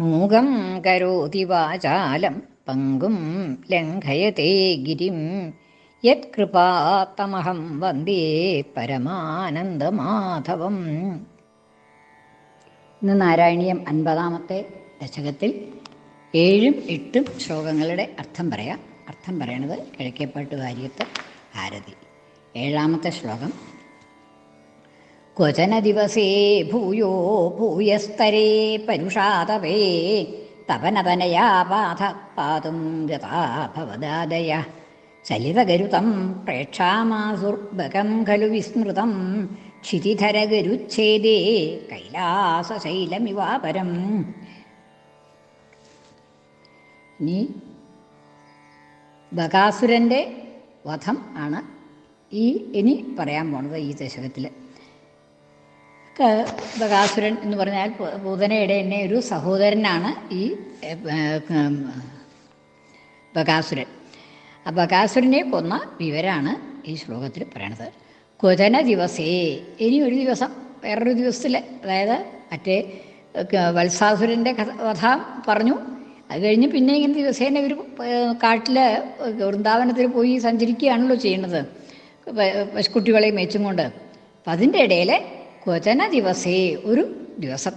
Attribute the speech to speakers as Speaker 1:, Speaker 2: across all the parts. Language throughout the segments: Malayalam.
Speaker 1: മൂകം കരോതി വാചാലം പങ്കും ലംഘയത്തെ ഗിരിം. യത്കൃപാത്തമഹം വന്ദേ പരമാനന്ദമാധവം. ഇന്ന് നാരായണീയം അൻപതാമത്തെ ദശകത്തിൽ ഏഴും എട്ടും ശ്ലോകങ്ങളുടെ അർത്ഥം പറയാം. അർത്ഥം പറയണത് കിഴക്കേപ്പാട്ട് വാര്യത്ത് ഭാരതി ഏഴാമത്തെ ശ്ലോകം. ക്വചന दिवसे भूयो भूयस्तरे परुषातपे തപനതനയാ പാഥ പാതും ഗതാ भवदादय। ചലിതഗരുതം പ്രേക്ഷാമാസുർഭകം ഖലു വിസ്മൃതം ക്ഷിതിധരഗരുച്ഛേദേ കൈലാസശൈലമിവാപരം ഇനി ബകാസുരന്റെ വധം ആണ് ഈ ഇനി പറയാൻ പോണത് ഈ ദശകത്തിൽ ബകാസുരൻ എന്ന് പറഞ്ഞാൽ പൂതനയുടെ തന്നെ ഒരു സഹോദരനാണ് ഈ ബകാസുരൻ ആ ബകാസുരനെ കൊന്ന വിവരാണ് ഈ ശ്ലോകത്തിൽ പറയണത്. ക്വചന ദിവസേ. ഇനി ഒരു ദിവസം വേറൊരു ദിവസത്തിൽ അതായത് മറ്റേ വത്സാസുരന്റെ കഥ കഥ പറഞ്ഞു. അത് കഴിഞ്ഞ് പിന്നെ ഇങ്ങനെ ദിവസേന ഇവർ കാട്ടിൽ വൃന്ദാവനത്തിൽ പോയി സഞ്ചരിക്കുകയാണല്ലോ ചെയ്യുന്നത് പശുക്കുട്ടികളെ മേച്ചും കൊണ്ട്. അപ്പം അതിന്റെ ഇടയിൽ ക്വചന ദിവസേ ഒരു ദിവസം.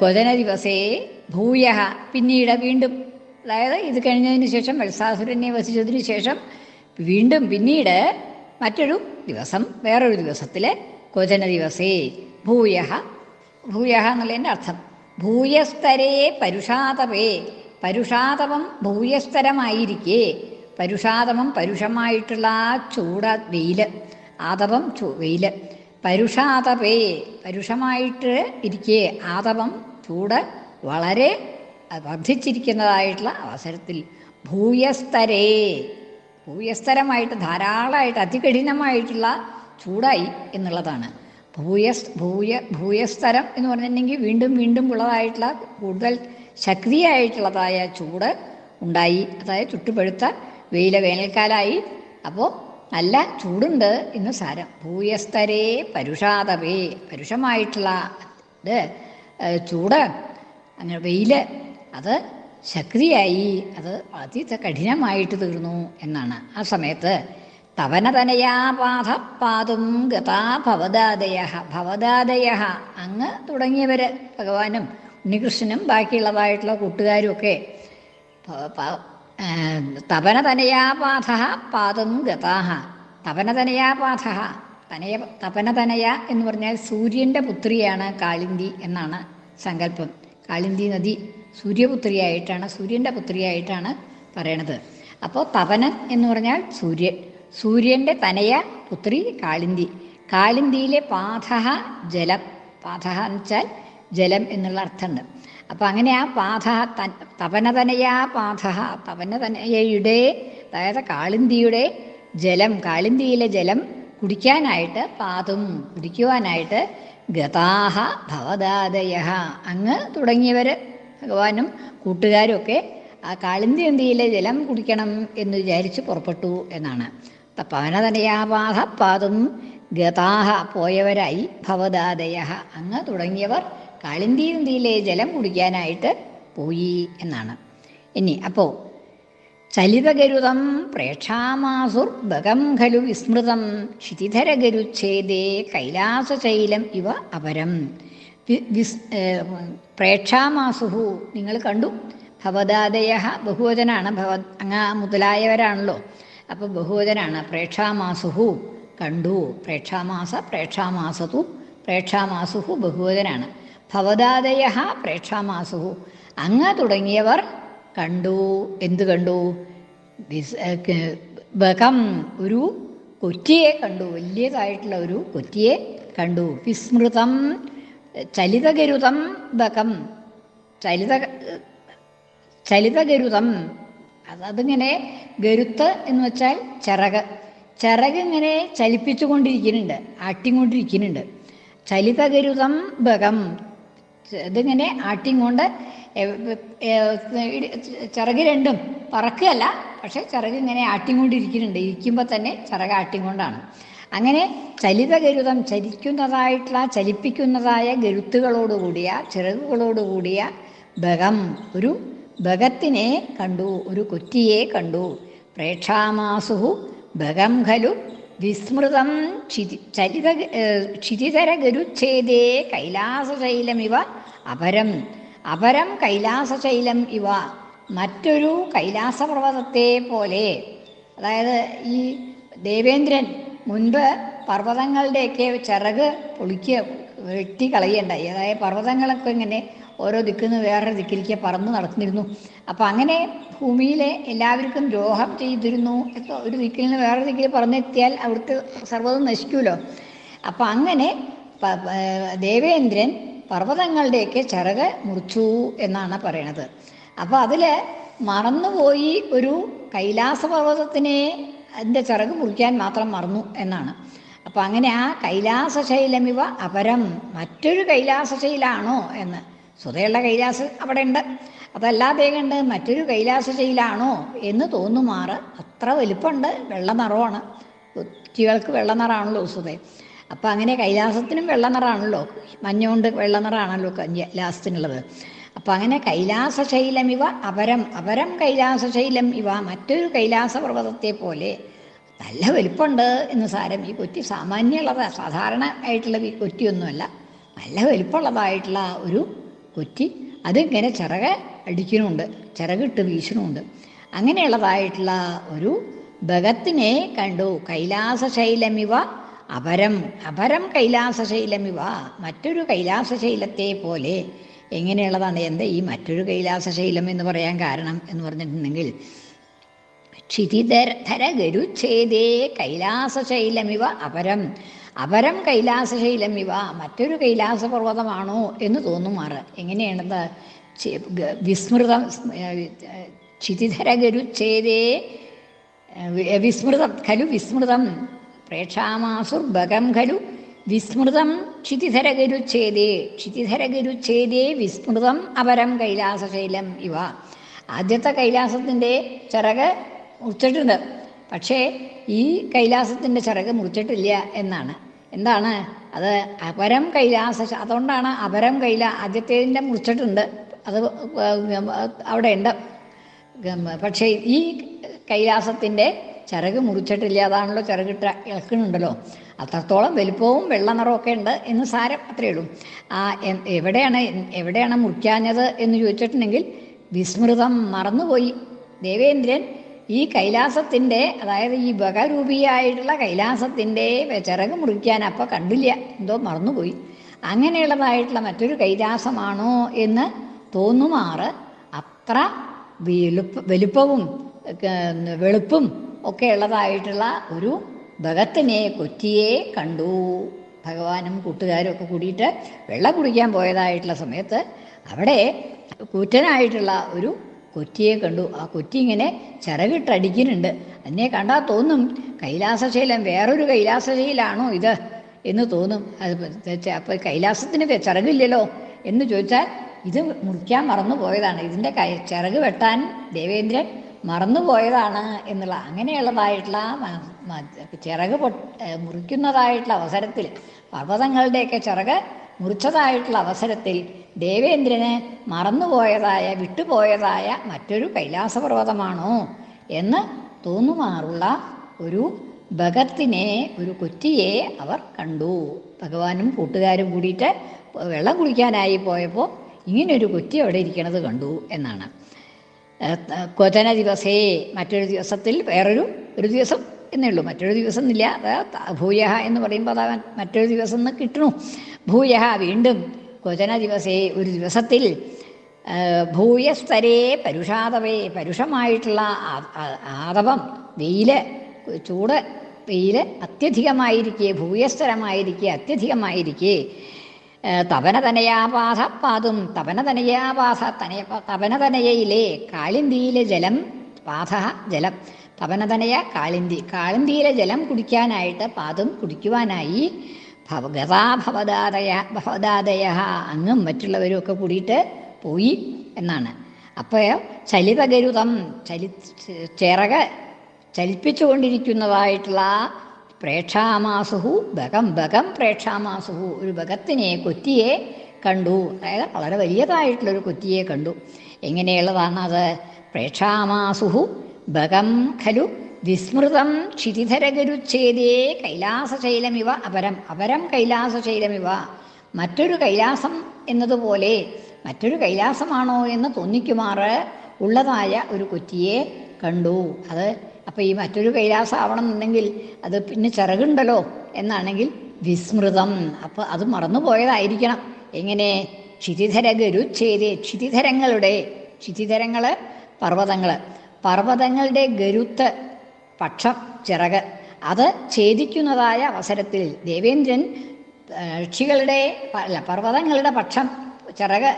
Speaker 1: ക്വചന ദിവസേ ഭൂയ പിന്നീട് വീണ്ടും അതായത് ഇത് കഴിഞ്ഞതിന് ശേഷം വത്സാസുരനെ വസിച്ചതിന് ശേഷം വീണ്ടും പിന്നീട് മറ്റൊരു ദിവസം വേറൊരു ദിവസത്തിൽ ക്വചന ദിവസേ ഭൂയ ഭൂയ എന്നുള്ളതിന്റെ അർത്ഥം ഭൂയസ്തരേ പരുഷാതപേ. പരുഷാതപം ഭൂയസ്തരമായിരിക്കെ. പരുഷാതപം പരുഷമായിട്ടുള്ള ആ ചൂട വെയിൽ ആതപം ചൂ വെയിൽ. പരുഷാതപേ പരുഷമായിട്ട് ഇരിക്കേ ആതപം ചൂട് വളരെ വർദ്ധിച്ചിരിക്കുന്നതായിട്ടുള്ള അവസരത്തിൽ ഭൂയസ്തരേ ഭൂയസ്തരമായിട്ട് ധാരാളമായിട്ട് അതികഠിനമായിട്ടുള്ള ചൂടായി എന്നുള്ളതാണ്. ഭൂയസ് ഭൂയ ഭൂയസ്തരം എന്ന് പറഞ്ഞിട്ടുണ്ടെങ്കിൽ വീണ്ടും വീണ്ടും ഉള്ളതായിട്ടുള്ള കൂടുതൽ ശക്തിയായിട്ടുള്ളതായ ചൂട് ഉണ്ടായി അതായത് ചുട്ടുപഴുത്ത വെയില വേനൽക്കാലായി. അപ്പോൾ നല്ല ചൂടുണ്ട് എന്ന് സാരം. ഭൂയസ്തരേ പരുഷാതപേ പരുഷമായിട്ടുള്ള ഇത് ചൂട് അങ്ങനെ വെയിൽ അത് ശക്തിയായി അത് അതി കഠിനമായിട്ട് തീർന്നു എന്നാണ്. ആ സമയത്ത് തവനതനയാപാധ പാതും ഗതാ ഭവദാദയ ഭവദാദയ അങ്ങ് തുടങ്ങിയവർ ഭഗവാനും ഉണ്ണികൃഷ്ണനും ബാക്കിയുള്ളതായിട്ടുള്ള കൂട്ടുകാരും ഒക്കെ തപനതനയാപാധ പാദം ഗതാഹ. തപനതനയാപാഥ തനയ തപനതനയ എന്ന് പറഞ്ഞാൽ സൂര്യന്റെ പുത്രിയാണ് കാളിന്തി എന്നാണ് സങ്കല്പം. കാളിന്തി നദി സൂര്യപുത്രിയായിട്ടാണ് സൂര്യന്റെ പുത്രിയായിട്ടാണ് പറയണത്. അപ്പോൾ തപനൻ എന്ന് പറഞ്ഞാൽ സൂര്യൻ സൂര്യന്റെ തനയ പുത്രി കാളിന്തി. കാളിന്തിയിലെ പാഥ ജലം പാഥ എന്ന് വെച്ചാൽ ജലം എന്നുള്ള അർത്ഥമുണ്ട്. അപ്പം അങ്ങനെ ആ പാഥ തപനതനയാ പാഥ തപനതനയയുടെ അതായത് കാളിന്തിയുടെ ജലം കാളിന്തിയിലെ ജലം കുടിക്കാനായിട്ട് പാതും കുടിക്കുവാനായിട്ട് ഗതാഹ ഭവദാദയ അങ്ങ് തുടങ്ങിയവർ ഭഗവാനും കൂട്ടുകാരും ഒക്കെ ആ കാളിന്തി നദിയിലെ ജലം കുടിക്കണം എന്ന് വിചാരിച്ച് പുറപ്പെട്ടു എന്നാണ്. പവനതനയാപാധ പാതും ഗതാഹ പോയവരായി ഭവദാദയ അങ്ങ് തുടങ്ങിയവർ കാളിന്തി നദിയിലെ ജലം കുടിക്കാനായിട്ട് പോയി എന്നാണ്. ഇനി അപ്പോൾ ചലിതഗരുതം പ്രേക്ഷാമാസുർ ബകം ഖലു വിസ്മൃതം ക്ഷിതിധരഗരുച്ഛേദേ കൈലാസശൈലം ഇവ അപരം. വിസ് പ്രേക്ഷാമാസുഹു നിങ്ങൾ കണ്ടു? ഭവദാദയ ബഹുവചനാണ്. ഭവ അങ്ങ മുതലായവരാണല്ലോ. അപ്പോൾ ബഹുവചനാണ്. പ്രേക്ഷാമാസുഹു കണ്ടു. പ്രേക്ഷാമാസ പ്രേക്ഷാമാസതു പ്രേക്ഷാമാസുഹു ബഹുവചനാണ്. ഭവദാദയ പ്രേക്ഷാമാസു. അങ്ങ് തുടങ്ങിയവർ കണ്ടു. എന്തു കണ്ടു? ബകം ഒരു കൊറ്റിയെ കണ്ടു. വലിയതായിട്ടുള്ള ഒരു കൊറ്റിയെ കണ്ടു. വിസ്മൃതം ചലിതഗരുതം ബകം. ചലിത ചലിതഗരുതം. അതതിങ്ങനെ ഗരുത്ത് എന്ന് വെച്ചാൽ ചിറക് ചിറക് ഇങ്ങനെ ചലിപ്പിച്ചുകൊണ്ടിരിക്കുന്നുണ്ട് ആട്ടിക്കൊണ്ടിരിക്കുന്നുണ്ട്. ചലിതഗരുതം ബകം. ഇതിങ്ങനെ കൊണ്ട് ചിറക് രണ്ടും പറക്കുകയല്ല പക്ഷെ ചിറക് ഇങ്ങനെ ആട്ടിക്കൊണ്ടിരിക്കുന്നുണ്ട് ഇരിക്കുമ്പോൾ തന്നെ ചിറക് ആട്ടിക്കൊണ്ടാണ് അങ്ങനെ ചലിതഗരുതം ചലിക്കുന്നതായിട്ടുള്ള ചലിപ്പിക്കുന്നതായ ഗരുത്തുകളോടുകൂടിയ ചിറകുകളോടുകൂടിയ ബകം ഒരു ബകത്തിനെ കണ്ടു ഒരു കൊറ്റിയെ കണ്ടു. പ്രേക്ഷാമാസുഹു ബകം ഖലു വിസ്മൃതം ക്ഷിതി ചലിത ക്ഷിതിതരഗരുച്ഛേദേ കൈലാസശൈലമിവ അപരം. അപരം കൈലാസശൈലം ഇവ മറ്റൊരു കൈലാസപർവതത്തെ പോലെ. അതായത് ഈ ദേവേന്ദ്രൻ മുൻപ് പർവതങ്ങളുടെയൊക്കെ ചിറക് പൊളിക്കുക വെട്ടി കളയുണ്ടായി അതായത് പർവതങ്ങളൊക്കെ ഇങ്ങനെ ഓരോ ദിക്കിന്ന് വേറൊരു ദിക്കിലേക്ക് പറന്ന് നടന്നിരുന്നു. അപ്പം അങ്ങനെ ഭൂമിയിലെ എല്ലാവർക്കും ദ്രോഹം ചെയ്തിരുന്നു. ഒരു ദിക്കിൽ നിന്ന് വേറൊരു ദിക്കിൽ പറന്നെത്തിയാൽ അവിടുത്തെ സർവതും നശിക്കുമല്ലോ അപ്പം അങ്ങനെ ദേവേന്ദ്രൻ പർവതങ്ങളുടെയൊക്കെ ചിറക് മുറിച്ചു എന്നാണ് പറയണത്. അപ്പോൾ അതിൽ മറന്നുപോയി ഒരു കൈലാസ പർവതത്തിനെ അതിന്റെ ചിറക് മുറിക്കാൻ മാത്രം മറന്നു എന്നാണ്. അപ്പം അങ്ങനെ ആ കൈലാസശൈലമിവ അപരം മറ്റൊരു കൈലാസശൈലാണോ എന്ന് സ്വതയുള്ള കൈലാസ് അവിടെ ഉണ്ട് അതല്ലാതെ കണ്ട് മറ്റൊരു കൈലാസശൈലാണോ എന്ന് തോന്നുമാറ് അത്ര വലിപ്പമുണ്ട്. വെള്ള നിറമാണ് കുറ്റികൾക്ക് വെള്ള നിറമാണല്ലോ സുതേ അപ്പം അങ്ങനെ കൈലാസത്തിനും വെള്ള നിറമാണല്ലോ. മഞ്ഞുകൊണ്ട് വെള്ള നിറമാണല്ലോ ലാസ്റ്റിനുള്ളത്. അപ്പം അങ്ങനെ കൈലാസശൈലം ഇവ അപരം അപരം കൈലാസശൈലം ഇവ മറ്റൊരു കൈലാസ പർവതത്തെ പോലെ നല്ല വലിപ്പമുണ്ട് എന്ന് സാരം ഈ കൊറ്റി സാമാന്യമുള്ളതാണ് സാധാരണ ആയിട്ടുള്ള ഈ കൊറ്റിയൊന്നുമല്ല. നല്ല വലിപ്പമുള്ളതായിട്ടുള്ള ഒരു കൊറ്റി അതിങ്ങനെ ചിറക് അടിക്കണമുണ്ട് ചിറകിട്ട് വീശണമുണ്ട് അങ്ങനെയുള്ളതായിട്ടുള്ള ഒരു ഭഗത്തിനെ കണ്ടു. കൈലാസശൈലമിവ അപരം അപരം കൈലാസശൈലമിവ. മറ്റൊരു കൈലാസശൈലത്തെ പോലെ എങ്ങനെയുള്ളതാണ്? എന്താ? ഈ മറ്റൊരു കൈലാസശൈലം എന്ന് പറയാൻ കാരണം എന്ന് പറഞ്ഞിട്ടുണ്ടെങ്കിൽ ക്ഷിതിധര ഗരുച്ഛേദേ കൈലാസശൈലമിവ അപരം. അപരം കൈലാസശൈലം ഇവ മറ്റൊരു കൈലാസ പർവതമാണോ എന്ന് തോന്നുമാറ്. എങ്ങനെയാണത് വിസ്മൃതം ക്ഷിതിധര ഗരുച്ഛേദേ വിസ്മൃതം ഖലു വിസ്മൃതം പ്രേക്ഷാമാസുർഭകം ഖലു വിസ്മൃതം ക്ഷിതിധരഗരുച്ഛേദേ ക്ഷിതിധരഗരുച്ഛേദേ വിസ്മൃതം അപരം കൈലാസശൈലം ഇവ. ആദ്യത്തെ കൈലാസത്തിന്റെ ചിറക് മുറിച്ചിട്ടുണ്ട്. പക്ഷേ ഈ കൈലാസത്തിന്റെ ചിറക് മുറിച്ചിട്ടില്ല എന്നാണ്. എന്താണ്? അത് അപരം കൈലാസ അതുകൊണ്ടാണ് അപരം കൈല ആദ്യത്തേതിന്റെ മുറിച്ചിട്ടുണ്ട്. അത് അവിടെ ഉണ്ട് പക്ഷേ ഈ കൈലാസത്തിന്റെ ചിറക് മുറിച്ചിട്ടില്ല. അതാണല്ലോ ചിറകിട്ട ഇളക്കുന്നുണ്ടല്ലോ. അത്രത്തോളം വലുപ്പവും വെള്ള നിറമൊക്കെ ഉണ്ട് എന്ന് സാരം അത്രയേ ഉള്ളൂ. ആ എവിടെയാണ് എവിടെയാണ് മുറിക്കാഞ്ഞത് എന്ന് ചോദിച്ചിട്ടുണ്ടെങ്കിൽ വിസ്മൃതം മറന്നുപോയി. ദേവേന്ദ്രൻ ഈ കൈലാസത്തിന്റെ അതായത് ഈ ബഹരൂപിയായിട്ടുള്ള കൈലാസത്തിന്റെ ചിറക് മുറിക്കാൻ അപ്പോൾ കണ്ടില്ല. എന്തോ മറന്നുപോയി. അങ്ങനെയുള്ളതായിട്ടുള്ള മറ്റൊരു കൈലാസമാണോ എന്ന് തോന്നുമാറ് അത്ര വെളുപ്പ് വലുപ്പവും വെളുപ്പും ഒക്കെ ഉള്ളതായിട്ടുള്ള ഒരു ഭഗത്തിനെ കൊറ്റിയെ കണ്ടു. ഭഗവാനും കൂട്ടുകാരും ഒക്കെ കൂടിയിട്ട് വെള്ളം കുടിക്കാൻ പോയതായിട്ടുള്ള സമയത്ത് അവിടെ കൂറ്റനായിട്ടുള്ള ഒരു കൊറ്റിയെ കണ്ടു. ആ കൊറ്റി ഇങ്ങനെ ചിറകിട്ടടിക്കുന്നുണ്ട് അതിനെ കണ്ടാൽ തോന്നും കൈലാസശൈലം വേറൊരു കൈലാസശൈലാണോ ഇത് എന്ന് തോന്നും. അത് അപ്പോൾ കൈലാസത്തിന് ചിറകില്ലല്ലോ എന്ന് ചോദിച്ചാൽ ഇത് മുറിക്കാൻ മറന്നു പോയതാണ് ഇതിന്റെ കൈ ചിറക് വെട്ടാൻ ദേവേന്ദ്രൻ മറന്നു പോയതാണ് എന്നുള്ള അങ്ങനെയുള്ളതായിട്ടുള്ള ചിറക് പൊട്ട് മുറിക്കുന്നതായിട്ടുള്ള അവസരത്തിൽ പർവതങ്ങളുടെയൊക്കെ ചിറക് മുറിച്ചതായിട്ടുള്ള അവസരത്തിൽ ദേവേന്ദ്രന് മറന്നുപോയതായ വിട്ടുപോയതായ മറ്റൊരു കൈലാസപർവതമാണോ എന്ന് തോന്നുമാറുള്ള ഒരു ഭഗത്തിനെ ഒരു കൊറ്റിയെ അവർ കണ്ടു. ഭഗവാനും കൂട്ടുകാരും കൂടിയിട്ട് വെള്ളം കുടിക്കാനായി പോയപ്പോൾ ഇങ്ങനൊരു കൊറ്റി അവിടെ ഇരിക്കണത് കണ്ടു എന്നാണ്. കൊതന ദിവസേ മറ്റൊരു ദിവസത്തിൽ വേറൊരു ഒരു ദിവസം എന്നേ ഉള്ളൂ. മറ്റൊരു ദിവസം എന്നില്ല ഭൂയഹ എന്ന് പറയുമ്പോൾ അതാ മറ്റൊരു ദിവസം എന്ന് കിട്ടണു. ഭൂയഹ വീണ്ടും കൊതന ദിവസേ ഒരു ദിവസത്തിൽ ഭൂയസ്തരേ പരുഷാതവേ പരുഷമായിട്ടുള്ള ആതവം വെയിൽ ചൂട് വെയിൽ അത്യധികമായിരിക്കെ ഭൂയസ്തരമായിരിക്കെ അത്യധികമായിരിക്കെ. ഏ, തപനതനയാപാധ പാതും തപനതനയാപാധ തനയ തപനതനയയിലെ കാളിന്തിയിലെ ജലം പാധ ജലം തപനതനയ കാളിന്തി കാളിന്തിയിലെ ജലം കുടിക്കാനായിട്ട് പാതും കുടിക്കുവാനായി ഭവ ഗതാഭവദാതയ ഭവദാതയ അങ്ങും മറ്റുള്ളവരും ഒക്കെ കൂടിയിട്ട് പോയി എന്നാണ്. അപ്പോൾ ചലിതഗരുതം ചലി ചിറക ചലിപ്പിച്ചുകൊണ്ടിരിക്കുന്നതായിട്ടുള്ള പ്രേക്ഷാമാസുഹു ബകം ബകം പ്രേക്ഷാമാസുഹു ഒരു ബകത്തിനെ കൊത്തിയെ കണ്ടു. അതായത് വളരെ വലിയതായിട്ടുള്ളൊരു കൊത്തിയെ കണ്ടു. എങ്ങനെയുള്ളതാണ് അത് പ്രേക്ഷാമാസുഹു ബകം ഖലു വിസ്മൃതം ക്ഷിതിധരഗരുച്ഛേദേ കൈലാസശൈലമിവ അപരം അപരം കൈലാസശൈലമിവ. മറ്റൊരു കൈലാസം എന്നതുപോലെ മറ്റൊരു കൈലാസമാണോ എന്ന് തോന്നിക്കുമാറ് ഉള്ളതായ ഒരു കുറ്റിയെ കണ്ടു. അത് അപ്പോൾ ഈ മറ്റൊരു കൈലാസം ആവണമെന്നുണ്ടെങ്കിൽ അത് പിന്നെ ചിറകുണ്ടല്ലോ എന്നാണെങ്കിൽ വിസ്മൃതം. അപ്പോൾ അത് മറന്നുപോയതായിരിക്കണം. എങ്ങനെ? ക്ഷിതിധര ഗരുച്ഛേദേ ക്ഷിതിധരങ്ങളുടെ ക്ഷിതിധരങ്ങൾ പർവതങ്ങൾ പർവതങ്ങളുടെ ഗരുത്ത് പക്ഷം ചിറക്. അത് ഛേദിക്കുന്നതായ അവസരത്തിൽ ദേവേന്ദ്രൻ പക്ഷികളുടെ അല്ല പർവതങ്ങളുടെ പക്ഷം ചിറക്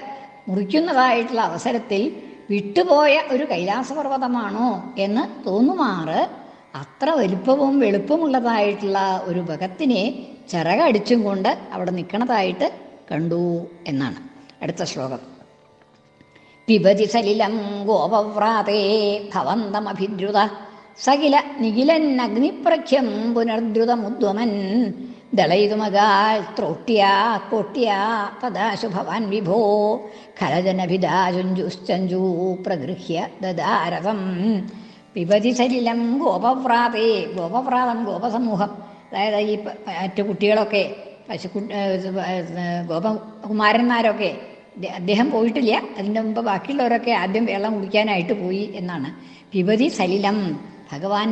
Speaker 1: മുറിക്കുന്നതായിട്ടുള്ള അവസരത്തിൽ വിട്ടുപോയ ഒരു കൈലാസപർവതമാണോ എന്ന് തോന്നുമാറ്. അത്ര വലുപ്പവും വെളുപ്പമുള്ളതായിട്ടുള്ള ഒരു ഭഗത്തിനെ ചിറകടിച്ചും കൊണ്ട് അവിടെ നിൽക്കണതായിട്ട് കണ്ടു എന്നാണ് അടുത്ത ശ്ലോകം. പിബതി സലിലം ഗോപവ്രാതേ ഭവന്തമഭിദ്രുത സകില നിഖിലൻ അഗ്നിപ്രഖ്യം പുനർദ്രുതമുദ്വമൻ ദളയിതുമകാൽ ത്രോട്ടിയാ കോട്ടിയാ തദാശു ഭവാൻ വിഭോ. ഖലജനഭിദാചുഞ്ചുശ്ചഞ്ചൂ പ്രഗൃഹ്യ ദദാരവം പിബതി സലിലം ഗോപവ്രാതേ ഗോപവ്രാതം ഗോപസമൂഹം. അതായത് ഈ മറ്റു കുട്ടികളൊക്കെ പശു ഗോപകുമാരന്മാരൊക്കെ അദ്ദേഹം പോയിട്ടില്ല. അതിന്റെ മുമ്പ് ബാക്കിയുള്ളവരൊക്കെ ആദ്യം വെള്ളം കുടിക്കാനായിട്ട് പോയി എന്നാണ്. പിബതി സലിലം ഭഗവാൻ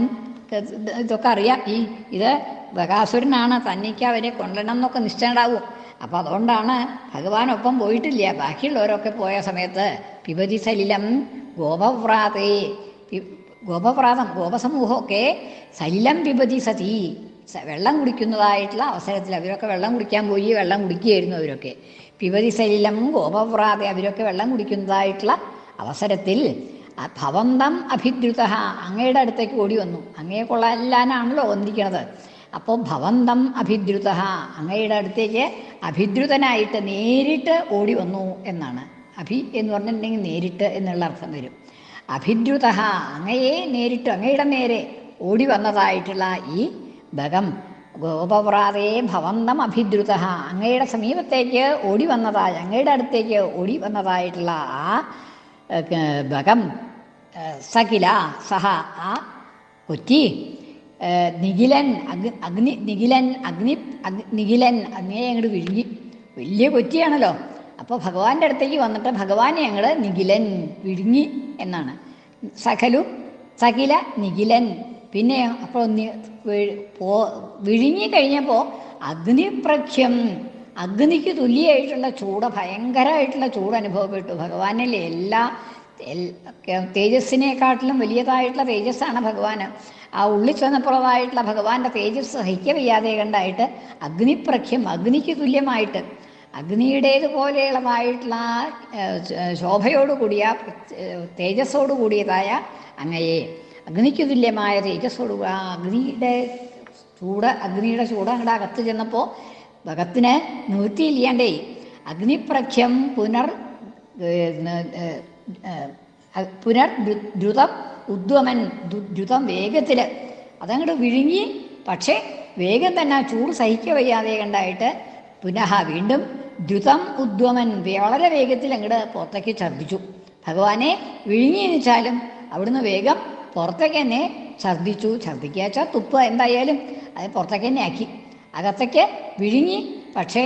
Speaker 1: ഇത് ഇതൊക്കെ അറിയാം. ഈ ഇത് ബകാസുരനാണ് തന്നിക്ക് അവരെ കൊണ്ടുവരണം എന്നൊക്കെ നിശ്ചയം ഉണ്ടാവും അപ്പോൾ അതുകൊണ്ടാണ് ഭഗവാനൊപ്പം പോയിട്ടില്ല. ബാക്കിയുള്ളവരൊക്കെ പോയ സമയത്ത് പിബതി സലിലം ഗോപവ്രാതേ ഗോപവ്രാതം ഗോപസമൂഹമൊക്കെ സലിലം പിബതി സതി വെള്ളം കുടിക്കുന്നതായിട്ടുള്ള അവസരത്തിൽ അവരൊക്കെ വെള്ളം കുടിക്കാൻ പോയി വെള്ളം കുടിക്കുകയായിരുന്നു അവരൊക്കെ. പിബതി സലിലം ഗോപവ്രാതെ അവരൊക്കെ വെള്ളം കുടിക്കുന്നതായിട്ടുള്ള അവസരത്തിൽ ഭവന്തം അഭിദ്രുത. അങ്ങയുടെ അടുത്തേക്ക് ഓടി വന്നു. അങ്ങയെ കൊള്ളാനാണല്ലോ വന്നിരിക്കുന്നത് അപ്പോൾ ഭവന്തം അഭിദ്രുത. അങ്ങയുടെ അടുത്തേക്ക് അഭിദ്രുതനായിട്ട് നേരിട്ട് ഓടി വന്നു എന്നാണ്. അഭി എന്ന് പറഞ്ഞിട്ടുണ്ടെങ്കിൽ നേരിട്ട് എന്നുള്ള അർത്ഥം വരും. അഭിദ്രുത. അങ്ങയെ നേരിട്ട് അങ്ങയുടെ നേരെ ഓടി വന്നതായിട്ടുള്ള ഈ ഭഗം ഗോപവ്രാതേ ഭവന്തം അഭിദ്രുത. അങ്ങയുടെ സമീപത്തേക്ക് ഓടി വന്നതായി അങ്ങയുടെ അടുത്തേക്ക് ഓടി വന്നതായിട്ടുള്ള ആ ഏ, സകില സഹ ആ കൊറ്റി നിഖിലൻ അഗ്നി നിഖിലൻ അഗ്നി അഗ് നിഖിലൻ അഗ്നിയെ അങ്ങോട്ട് വിഴുങ്ങി. വലിയ കൊറ്റിയാണല്ലോ അപ്പോൾ ഭഗവാന്റെ അടുത്തേക്ക് വന്നിട്ട് ഭഗവാനെ ഞങ്ങൾ നിഖിലൻ വിഴുങ്ങി എന്നാണ്. സകലു സകില നിഖിലൻ. പിന്നെ അപ്പോൾ പോ വിഴുങ്ങി കഴിഞ്ഞപ്പോൾ അഗ്നിപ്രഖ്യം. അഗ്നിക്ക് തുല്യമായിട്ടുള്ള ചൂട് ഭയങ്കരമായിട്ടുള്ള ചൂട് അനുഭവപ്പെട്ടു ഭഗവാനിലെ എല്ലാ തേജസ്സിനെക്കാട്ടിലും വലിയതായിട്ടുള്ള തേജസ്സാണ് ഭഗവാന്. ആ ഉള്ളിൽ ചെന്നപ്പുറമായിട്ടുള്ള ഭഗവാന്റെ തേജസ് സഹിക്ക വയ്യാതെ കണ്ടായിട്ട് അഗ്നിപ്രഖ്യം അഗ്നിക്ക് തുല്യമായിട്ട് അഗ്നിയുടേതുപോലെയുള്ളതായിട്ടുള്ള ശോഭയോടുകൂടിയ തേജസ്സോടുകൂടിയതായ തേജസ്സോടു കൂടിയതായ അങ്ങയെ. അഗ്നിക്ക് തുല്യമായ തേജസ്സോടു ആ അഗ്നിയുടെ ചൂട് അഗ്നിയുടെ ചൂട് അങ്ങടെ അകത്ത് ചെന്നപ്പോൾ ഭഗത്തിന് നിവൃത്തിയില്ലാണ്ടേ അഗ്നിപ്രഖ്യം പുനർ പുനർ ദ്രുതം ഉദ്വമൻ ദ്രുതം വേഗത്തിൽ അതങ്ങോട്ട് വിഴുങ്ങി പക്ഷേ വേഗം തന്നെ ചൂട് സഹിക്ക വയ്യാതെ കണ്ടായിട്ട് പുനഃ വീണ്ടും ദ്രുതം ഉദ്വമൻ വളരെ വേഗത്തിൽ അങ്ങോട്ട് പുറത്തേക്ക് ഛർദ്ദിച്ചു. ഭഗവാനെ വിഴുങ്ങി എന്നുവെച്ചാലും അവിടുന്ന് വേഗം പുറത്തേക്ക് തന്നെ ഛർദ്ദിച്ചു. ഛർദ്ദിക്കുക വെച്ചാൽ തുപ്പ് എന്തായാലും അത് പുറത്തേക്ക് തന്നെ ആക്കി. അകത്തേക്ക് വിഴുങ്ങി പക്ഷേ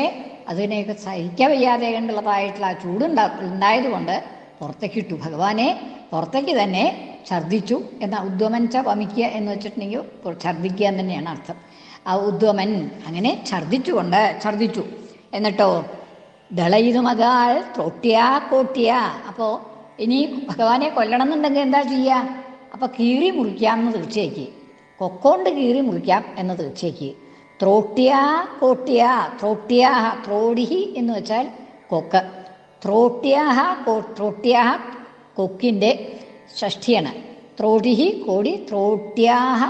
Speaker 1: അതിനെയൊക്കെ സഹിക്കാൻ വയ്യാതെ കണ്ടുള്ളതായിട്ടുള്ള ആ ചൂടുണ്ടാ ഉണ്ടായതുകൊണ്ട് പുറത്തേക്ക് ഇട്ടു ഭഗവാനെ പുറത്തേക്ക് തന്നെ ഛർദ്ദിച്ചു എന്ന ഉദ്വമൻ ച വമിക്കുക എന്ന് വെച്ചിട്ടുണ്ടെങ്കിൽ ഛർദ്ദിക്കുക എന്ന് തന്നെയാണ് അർത്ഥം. ആ ഉദ്വമൻ അങ്ങനെ ഛർദ്ദിച്ചുകൊണ്ട് ഛർദ്ദിച്ചു. എന്നിട്ടോ ദളയിതുമകാൽ ത്രോട്ടിയാ കോട്ടിയ. അപ്പോൾ ഇനി ഭഗവാനെ കൊല്ലണം എന്നുണ്ടെങ്കിൽ എന്താ ചെയ്യുക അപ്പോൾ കീറി മുറിക്കാം എന്ന് തീർച്ചയാക്കി. കൊക്കോണ്ട് കീറി മുറിക്കാം എന്ന് തീർച്ചയാക്കി. ത്രോട്ടിയ കോട്ടിയ ത്രോട്ടിയ ത്രോടിഹി എന്ന് വെച്ചാൽ കൊക്ക്. ത്രോട്ടിയാഹ ത്രോട്ടിയാഹ കൊക്കിന്റെ ഷഷ്ടിയാണ് ത്രോടിഹി കോടി ത്രോട്ട്യാഹ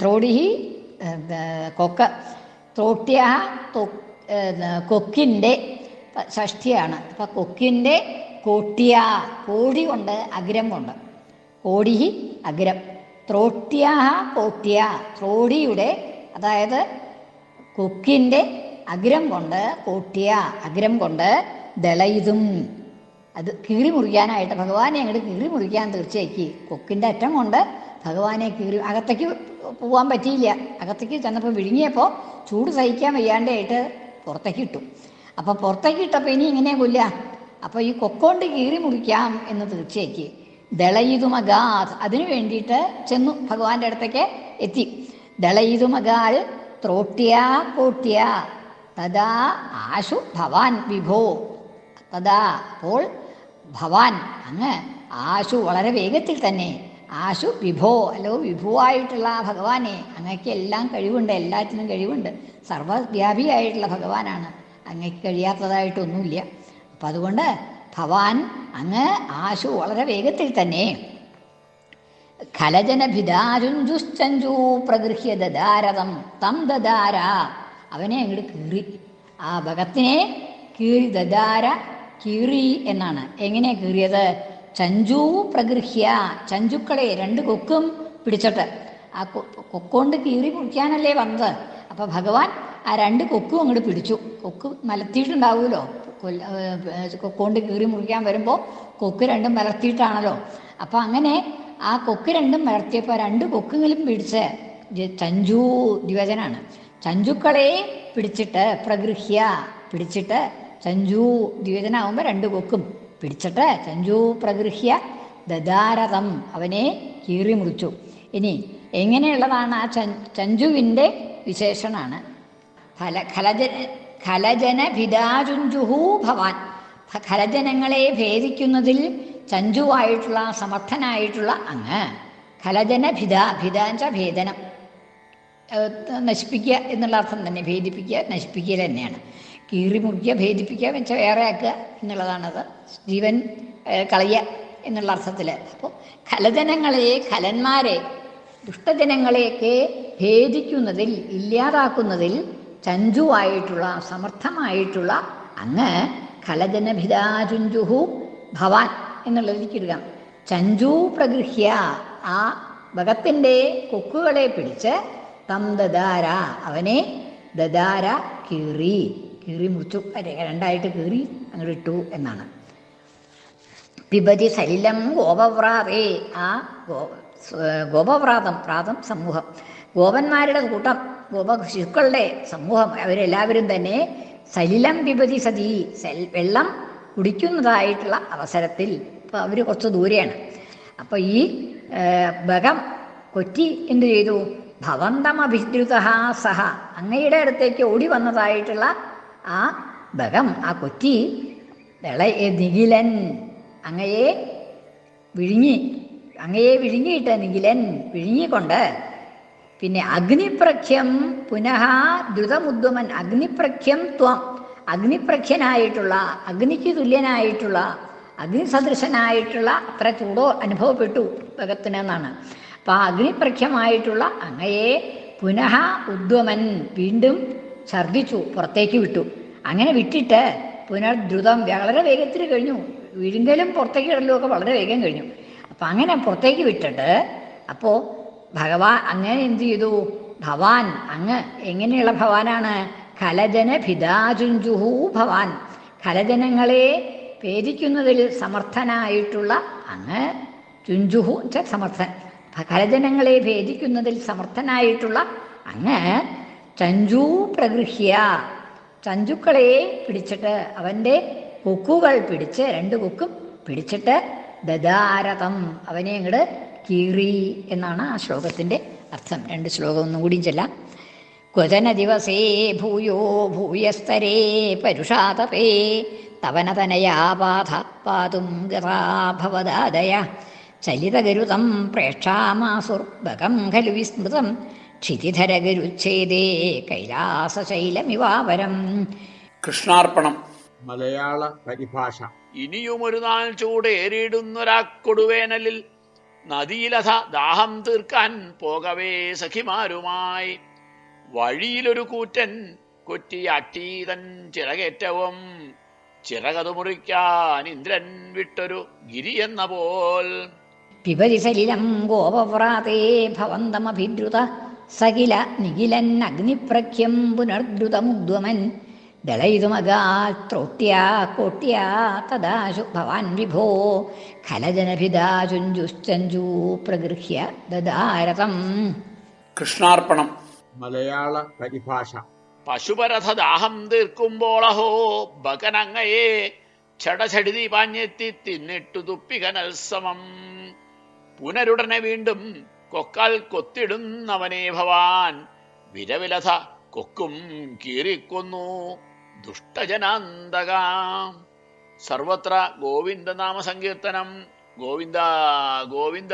Speaker 1: ത്രോടിഹി കൊക്ക. ത്രോട്ട്യാഹ കൊക്കിന്റെ ഷഷ്ടിയാണ് അപ്പം കൊക്കിന്റെ കോട്ടിയ കോടി കൊണ്ട് അഗ്രം കൊണ്ട്. കോടിഹി അഗ്രം. ത്രോട്ട്യാഹ കോട്ട്യ ത്രോടിയുടെ അതായത് കൊക്കിന്റെ അഗ്രം കൊണ്ട് കൂട്ടിയ അഗ്രം കൊണ്ട് ദളയിതും. അത് കീറി മുറിക്കാനായിട്ട് ഭഗവാനെ അങ്ങോട്ട് കീറി മുറിക്കാൻ തീർച്ചയാക്കി. കൊക്കിന്റെ അറ്റം കൊണ്ട് ഭഗവാനെ കീറി അകത്തേക്ക് പോകാൻ പറ്റിയില്ല. അകത്തേക്ക് ചെന്നപ്പോൾ വിഴുങ്ങിയപ്പോൾ ചൂട് സഹിക്കാൻ വയ്യാണ്ടായിട്ട് പുറത്തേക്ക് ഇട്ടു. അപ്പോൾ പുറത്തേക്ക് ഇട്ടപ്പോൾ ഇനി ഇങ്ങനെ കൊല്ല. അപ്പോൾ ഈ കൊക്കൊണ്ട് കീറി മുറിക്കാം എന്ന് തീർച്ചയാക്കി. ദളയിതുമഗാ അതിനു വേണ്ടിയിട്ട് ചെന്നു ഭഗവാന്റെ അടുത്തേക്ക് എത്തി. ദളയിതുമഗാൽ ത്രോട്ടിയ കോട്ടിയ. തഥാ ആശു ഭവാൻ വിഭോ. തദാ അപ്പോൾ ഭവാൻ അങ്ങ് ആശു വളരെ വേഗത്തിൽ തന്നെ ആശു വിഭോ അല്ലോ വിഭുവായിട്ടുള്ള ആ ഭഗവാനെ. അങ്ങക്ക് എല്ലാം കഴിവുണ്ട് എല്ലാറ്റിനും കഴിവുണ്ട്. സർവവ്യാപിയായിട്ടുള്ള ഭഗവാനാണ്. അങ്ങക്ക് കഴിയാത്തതായിട്ടൊന്നുമില്ല. അപ്പം അതുകൊണ്ട് ഭവാൻ അങ്ങ് ആശു വളരെ വേഗത്തിൽ തന്നെ. ഖലജനഭിദാരുഞ്ചുശ്ചഞ്ചൂ പ്രഗൃഹ്യ ദദാരതം തം ദദാര. അവനെ അങ്ങോട്ട് കീറി. ആ ഭഗത്തിനെ കീറി ദദാര കീറി എന്നാണ്. എങ്ങനെ കീറിയത്? ചഞ്ചു പ്രഗൃഹ്യ ചഞ്ചുക്കളെ രണ്ട് കൊക്കും പിടിച്ചിട്ട്. ആ കൊക്കൊണ്ട് കീറി പിടിക്കാനല്ലേ വന്നത്. അപ്പൊ ഭഗവാൻ ആ രണ്ട് കൊക്കും അങ്ങോട്ട് പിടിച്ചു. കൊക്ക് മലത്തിയിട്ടുണ്ടാവുമല്ലോ കൊക്കൊണ്ട് കീറി മുറിക്കാൻ വരുമ്പോൾ കൊക്ക് രണ്ടും മലർത്തിയിട്ടാണല്ലോ. അപ്പൊ അങ്ങനെ ആ കൊക്ക് രണ്ടും മലർത്തിയപ്പോൾ രണ്ട് കൊക്കുകളും പിടിച്ച് ചഞ്ചു ദിവചനാണ് ചഞ്ചുക്കളെ പിടിച്ചിട്ട് പ്രഗൃഹ്യ പിടിച്ചിട്ട് ചഞ്ചു ദ്വിവചനാവുമ്പോൾ രണ്ട് കൊക്കും. പിടിച്ചിട്ട് ചഞ്ചു പ്രഗൃഹ്യ ദദാരതം അവനെ കീറി മുറിച്ചു. ഇനി എങ്ങനെയുള്ളതാണ് ആ ചഞ്ചുവിന്റെ വിശേഷണാണ്. ഫല ഖലജ ഖലജന ഭിദാചുഞ്ചുഹു ഭവാൻ ഖലജനങ്ങളെ ഭേദിക്കുന്നതിൽ ചഞ്ചുവായിട്ടുള്ള സമർത്ഥനായിട്ടുള്ള അങ്ങ്. ഖലജന ഭിദ ഭിദാഞ്ച ഭേദനം. നശിപ്പിക്കുക എന്നുള്ള അർത്ഥം തന്നെ. ഭേദിപ്പിക്കുക നശിപ്പിക്കുക തന്നെയാണ്. കീറി മുറിക്കുക ഭേദിപ്പിക്കുക വെച്ചാൽ വേറെ ആക്കുക എന്നുള്ളതാണത്. ജീവൻ കളയുക എന്നുള്ള അർത്ഥത്തിൽ അപ്പോൾ ഖലജനങ്ങളെ ഖലന്മാരെ ദുഷ്ടജനങ്ങളെയൊക്കെ ഭേദിക്കുന്നതിൽ ഇല്ലാതാക്കുന്നതിൽ ചഞ്ചുവായിട്ടുള്ള സമർത്ഥമായിട്ടുള്ള അങ്ങ് കലജനഭിതാചുഞ്ചുഹു ഭവാൻ എന്നുള്ളതിലേക്ക് ഇടുക. ചഞ്ചു പ്രഗൃഹ്യ ആ ഭഗത്തിന്റെ കൊക്കുകളെ പിടിച്ച് തം ദദാര. അവനെ ദദാര കീറി. കീറി മുറിച്ചു. രണ്ടായിട്ട് കീറി അങ്ങോട്ട് ഇട്ടു എന്നാണ്. പിബതി സലിലം ഗോപവ്രാതേ. ആ ഗോ ഗോപവ്രാതം പ്രാതം സമൂഹം. ഗോപന്മാരുടെ കൂട്ടം ഗോപ ശിശുക്കളുടെ സമൂഹം. അവരെല്ലാവരും തന്നെ സലിലം പിബതി സതി. സെൽ വെള്ളം കുടിക്കുന്നതായിട്ടുള്ള അവസരത്തിൽ. അപ്പോൾ അവർ കുറച്ച് ദൂരെയാണ്. അപ്പോൾ ഈ ബകം കൊറ്റി എന്തു ചെയ്തു? ഭവന്തമഭിദ്രുത സഹ. അങ്ങയുടെ അടുത്തേക്ക് ഓടി വന്നതായിട്ടുള്ള ആ ബകം ആ കൊറ്റി ദള നിഖിലൻ. അങ്ങയെ വിഴുങ്ങി അങ്ങയെ വിഴുങ്ങിയിട്ട് നിഖിലൻ വിഴുങ്ങിക്കൊണ്ട് പിന്നെ അഗ്നിപ്രഖ്യം പുനഃ ദ്രുതമുദ്വമൻ അഗ്നിപ്രഖ്യം ത്വം. അഗ്നിപ്രഖ്യനായിട്ടുള്ള അഗ്നിക്ക് തുല്യനായിട്ടുള്ള അഗ്നിസദൃശനായിട്ടുള്ള അത്ര ചൂടോ അനുഭവപ്പെട്ടു ഭഗത്തിന് അപ്പം അഗ്നിപ്രഖ്യമായിട്ടുള്ള അങ്ങയെ പുനഃ ഉദ്വമൻ വീണ്ടും ഛർദിച്ചു പുറത്തേക്ക് വിട്ടു. അങ്ങനെ വിട്ടിട്ട് പുനർദ്രുതം വളരെ വേഗത്തിൽ കഴിഞ്ഞു. വിഴുങ്കലും പുറത്തേക്ക് ഇടലും ഒക്കെ വളരെ വേഗം കഴിഞ്ഞു. അപ്പം അങ്ങനെ പുറത്തേക്ക് വിട്ടിട്ട് അപ്പോൾ ഭഗവാൻ അങ്ങനെ എന്ത് ചെയ്തു? ഭവാൻ അങ്ങ് എങ്ങനെയുള്ള ഭവാനാണ്? ഖലജന ഭിതാചുഞ്ചുഹു ഭവാൻ. ഖലജനങ്ങളെ പേരിക്കുന്നതിൽ സമർത്ഥനായിട്ടുള്ള അങ്ങ് ചുഞ്ചുഹു സമർത്ഥൻ. ഖലജനങ്ങളെ ഭേദിക്കുന്നതിൽ സമർത്ഥനായിട്ടുള്ള അങ്ങ് ചഞ്ചു പ്രഗൃഹ്യ. ചഞ്ചുക്കളെ പിടിച്ചിട്ട് അവന്റെ കൊക്കുകൾ പിടിച്ച് രണ്ട് കൊക്കും പിടിച്ചിട്ട് ദദാരതം അവനെ അങ്ങട് കീറി എന്നാണ് ആ ശ്ലോകത്തിന്റെ അർത്ഥം. രണ്ട് ശ്ലോകം ഒന്നും കൂടി ചെല്ലാം. ക്വചന ദിവസേ ഭൂയോ ഭൂയസ്തരേ പരുഷാതപേ. തവനതനയാ പാധ പാതും ഗതാഭവദാദയ. ചലിതഗരുതം പ്രേക്ഷാമാസുർഭകം ഖലു വിസ്മൃതം ക്ഷിതിധരഗരുച്ഛേദേ കൈലാസശൈലമിവാപരം
Speaker 2: കൃഷ്ണാർപ്പണം.
Speaker 3: മലയാള പരിഭാഷ.
Speaker 2: ഇനിയും ഒരു നാൾ ചൂടേറിയിടുന്നൊരാക്കൊടുവേനലിൽ നദിയിലഥ ദാഹം തീർക്കാൻ പോകവേ സഖിമാരുമായി. വഴിയിലൊരു കൂറ്റൻ കൊറ്റിയാട്ടീതൻ ചിറകേറ്റവും ചിറകതു മുറിക്കാൻ ഇന്ദ്രൻ വിട്ടൊരു ഗിരിയെന്ന പോൽ.
Speaker 1: പിബതി സലിലം ഗോപവ്രാതേ ഭവന്തമഭിദ്രുത സകില നിഖിലന്നഗ്നിപ്രഖ്യം പുനർദ്രുതമുദ്വമൻ. ദളയിതുമഗാത്രോട്ട്യാ കോട്ട്യാ തദാശു ഭവാൻ വിഭോ. ഖലജനഭിദാചുഞ്ചുശ്ചഞ്ചൂ പ്രഗൃഹ്യ ദദാരതം
Speaker 2: കൃഷ്ണാർപ്പണം.
Speaker 3: മലയാള പരിഭാഷ.
Speaker 2: പശുപരഥ ദാഹം തീർക്കുമ്പോളഹോ ബകനങ്ങയെ ചടചടിതി പാഞ്ഞെത്തി തിന്നിട്ടു തുപ്പികനൽസമം. പുനരുടനെ വീണ്ടും കൊക്കാൽ കൊത്തിടുന്നവനെ ഭവാൻ. വിരവിലഥ കൊക്കും കീറിക്കൊന്നു ദുഷ്ടജനാന്തക. സർവത്ര ഗോവിന്ദനാമ സങ്കീർത്തനം ഗോവിന്ദ ഗോവിന്ദ.